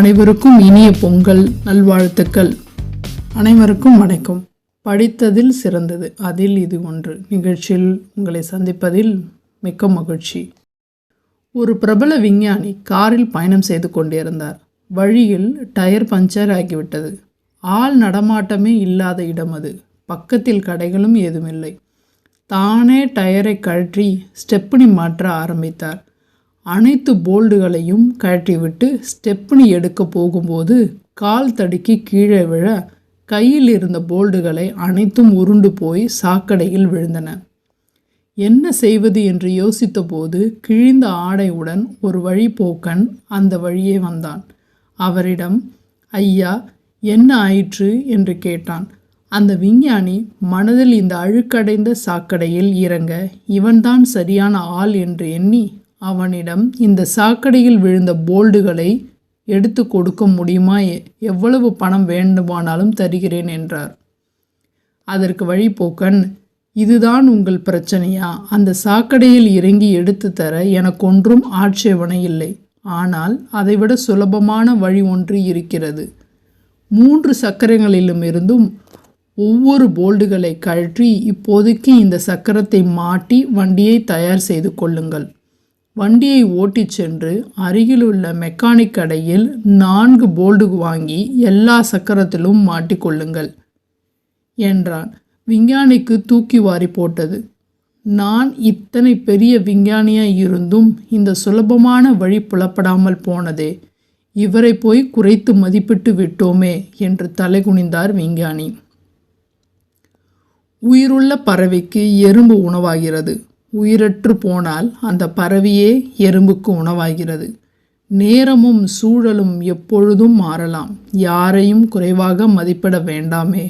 அனைவருக்கும் இனிய பொங்கல் நல்வாழ்த்துக்கள். அனைவருக்கும் வணக்கம். படித்ததில் சிறந்தது. அதில் இது ஒன்று. நிகழ்ச்சியில் உங்களை சந்திப்பதில் மிக்க மகிழ்ச்சி. ஒரு பிரபல விஞ்ஞானி காரில் பயணம் செய்து கொண்டிருந்தார். வழியில் டயர் பஞ்சர் ஆகிவிட்டது. ஆள் நடமாட்டமே இல்லாத இடம் அது. பக்கத்தில் கடைகளும் ஏதுமில்லை தானே டயரை கழற்றி ஸ்டெப்னி மாற்ற ஆரம்பித்தார். அனைத்து போல்டுகளையும் கழட்டிவிட்டு ஸ்டெப்னி எடுக்க போகும்போது கால் தடுக்கி கீழே விழ கையில் இருந்த போல்டுகளை அனைத்தும் உருண்டு போய் சாக்கடையில் விழுந்தன. என்ன செய்வது என்று யோசித்தபோது கிழிந்த ஆடையுடன் ஒரு வழிபோக்கன் அந்த வழியே வந்தான். அவரிடம் ஐயா என்ன ஆயிற்று? என்று கேட்டான். அந்த விஞ்ஞானி மனதில் இந்த அழுக்கடைந்த சாக்கடையில் இறங்க இவன்தான் சரியான ஆள் என்று எண்ணி அவனிடம் இந்த சாக்கடையில் விழுந்த போல்டுகளை எடுத்து கொடுக்க முடியுமா? எ- எவ்வளவு பணம் வேண்டுமானாலும் தருகிறேன் என்றார். அதற்கு வழிபோக்கன் இதுதான் உங்கள் பிரச்சனையா? அந்த சாக்கடையில் இறங்கி எடுத்து தர எனக்கொன்றும் ஆட்சேபனை இல்லை. ஆனால் அதைவிட சுலபமான வழி ஒன்று இருக்கிறது. மூன்று சக்கரங்களிலும் இருந்தும் ஒவ்வொரு போல்டுகளை கழற்றி இப்போதைக்கு இந்த சக்கரத்தை மாட்டி வண்டியை தயார் செய்து கொள்ளுங்கள். வண்டியை ஓட்டிச் சென்று அருகிலுள்ள மெக்கானிக் கடையில் நான்கு போல்டு வாங்கி எல்லா சக்கரத்திலும் மாட்டிக்கொள்ளுங்கள் என்றான். விஞ்ஞானிக்கு தூக்கி வாரி போட்டது. நான் இத்தனை பெரிய விஞ்ஞானியாய் இருந்தும் இந்த சுலபமான வழி புலப்படாமல் போனதே இவரை போய் குறைத்து மதிப்பிட்டு விட்டோமே என்று தலைகுனிந்தார் விஞ்ஞானி. உயிருள்ள பறவைக்கு எறும்பு உணவாகிறது. உயிரற்று போனால் அந்த பறவையே எறும்புக்கு உணவாகிறது. நேரமும் சூழலும் எப்பொழுதும் மாறலாம். யாரையும் குறைவாக மதிப்பிட வேண்டாமே.